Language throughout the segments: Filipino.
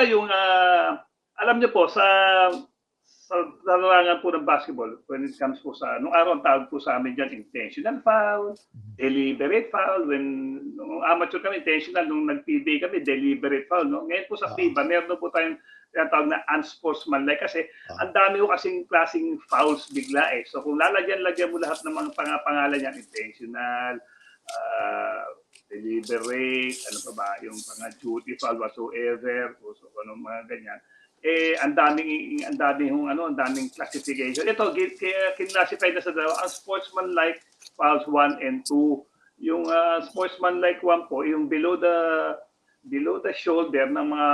Una-una yung, ah, alam niyo po, sa sa larangan po ng basketball, when it comes po sa, nung araw ang tawag po sa amin dyan, intentional foul, deliberate foul, when nung amateur kami, intentional, nung nag-PBA kami, deliberate foul, no? Ngayon po sa Ah. FIBA, meron po tayong tinatawag na unsportsmanlike kasi Ah. ang dami ko kasing klaseng fouls bigla eh. So kung lalagyan-lagyan mo lahat ng mga pangapangalan yan, intentional, uh, deliberate, ano pa ba, yung mga duty foul whatsoever, o so, ano mga ganyan. Eh, ang daming, ang daming, yung, ano, ang daming classification. Ito, kinlassify na sa dalawa, ang sportsmanlike fouls 1 and 2. Yung uh, sportsmanlike 1 po, yung below the below the shoulder ng mga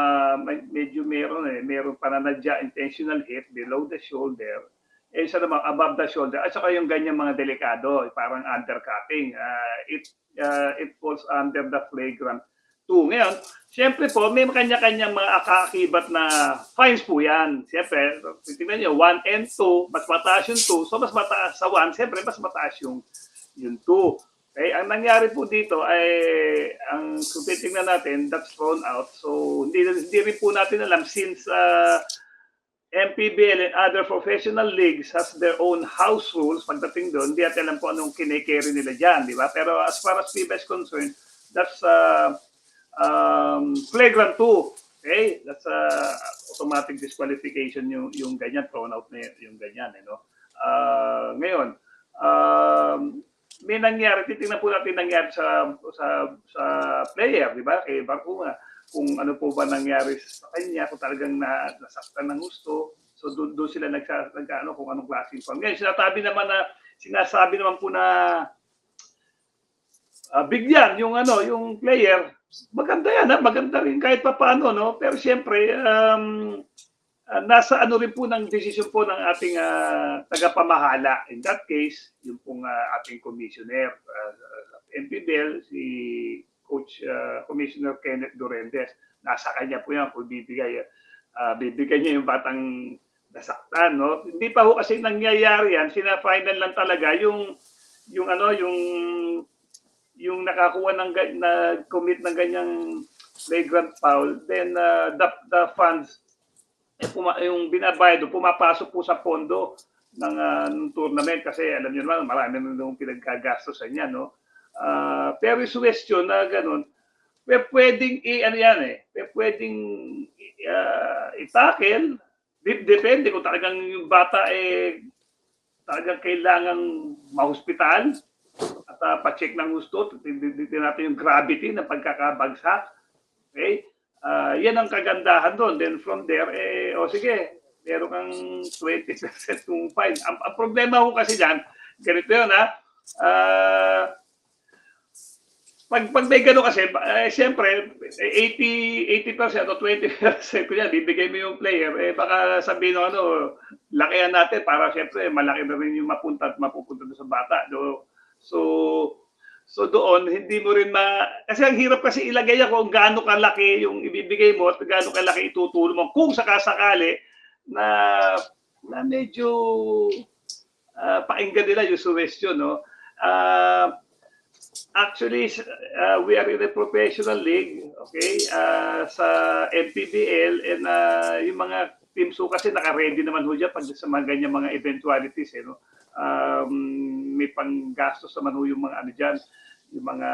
medyo meron eh, meron pananadya, intentional hit below the shoulder. Eh, isa naman above the shoulder. At saka yung ganyan mga delikado, parang undercutting. Uh, it, uh, it falls under the flagrant 2. Ngayon, siyempre po, may kanya-kanyang mga akakibat na fines po yan. Siyempre, titignan nyo, 1 and 2, mas mataas yung 2. So, mas mataas sa 1, siyempre, mas mataas yung, yung 2. Okay, ang nangyari po dito ay ang kung titingnan natin that's thrown out. So hindi hindi rin po natin alam since uh, MPBL and other professional leagues has their own house rules pagdating doon, hindi natin alam po anong kine-carry nila diyan, di ba? Pero as far as FIBA is concerned, that's uh, um, flagrant 2. Okay? That's uh, automatic disqualification yung yung ganyan thrown out na yung ganyan, eh, no? Uh, ngayon, um, may nangyari, titingnan po natin nangyari sa sa sa player, di ba? Kay Barcuna kung ano po ba nangyari sa kanya, kung talagang na, nasaktan ng gusto. So doon doon sila nagsa nag, ano, kung anong klaseng form. Ngayon, sinasabi naman na sinasabi naman po na ah, bigyan yung ano, yung player. Maganda yan, ha? maganda rin kahit pa paano, no? Pero siyempre, um, ah, nasa ano rin po ng desisyon po ng ating ah, tagapamahala. In that case, yung pong ah, ating commissioner, uh, MPBL, si Coach ah, Commissioner Kenneth Durendes. Nasa kanya po yan kung bibigay, ah, bibigyan niya yung batang nasaktan, no? Hindi pa ho kasi nangyayari yan, sina-final lang talaga yung yung ano, yung yung nakakuha ng na commit ng ganyang flagrant foul, then uh, the, the funds eh, puma, yung binabayad pumapasok po sa pondo ng, ng tournament kasi alam niyo naman marami na nung pinagkagastosan niya no. Ah, pero yung suggestion na ganun, pe pwedeng i ano yan eh, pe pwedeng uh, itakel Dep- depende kung talagang yung bata eh talagang kailangan mahospital at uh, pa-check ng gusto, titignan natin yung gravity ng pagkakabagsak. Okay? Ah, yan ang kagandahan doon. Then from there, eh, o sige, meron kang 20% kung fine. Ang, ang problema ko kasi dyan, ganito yun ha, ah, pag, pag may gano'n kasi, eh, siyempre, eh, 80, 80% o 20% ko yan, bibigay mo yung player, eh baka sabihin ng ano, lakihan natin para siyempre malaki na rin yung mapunta at mapupunta sa bata. Do, so, so doon, hindi mo rin ma... Kasi ang hirap kasi ilagay ako kung gaano kalaki yung ibibigay mo at gaano kalaki itutulong mo. Kung sakasakali na, na medyo uh, pakinggan nila yung suggestion, no? Uh, Actually, uh, we are in a professional league, okay, uh, sa MPBL and uh, yung mga teams ho kasi naka-ready naman ho dyan pag sa mga ganyan mga eventualities, eh, no? Um, may panggastos naman ho yung mga ano dyan, yung mga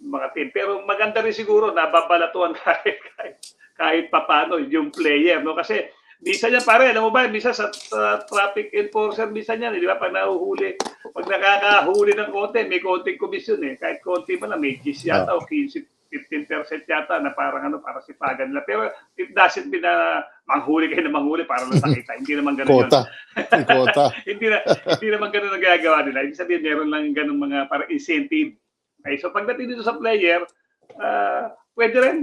mga team. Pero maganda rin siguro na babalatuan kahit, kahit, kahit papano yung player, no? Kasi Bisa yan pare, alam mo ba, bisa sa, sa traffic enforcer, bisa yan, eh, di ba? Pag nahuhuli, pag nakakahuli ng konti, may konting komisyon eh. Kahit konti man lang, may 10 yata o 15, 15% yata na parang ano, para sipagan nila. Pero it doesn't mean na manghuli kayo na manghuli para lang sakita. hindi naman ganun yun. Kota. Yung Kota. hindi, na, hindi naman ganun ang gagawa nila. Ibig sabihin, meron lang ganun mga parang incentive. Okay, so pagdating dito sa player, ah, pwede rin.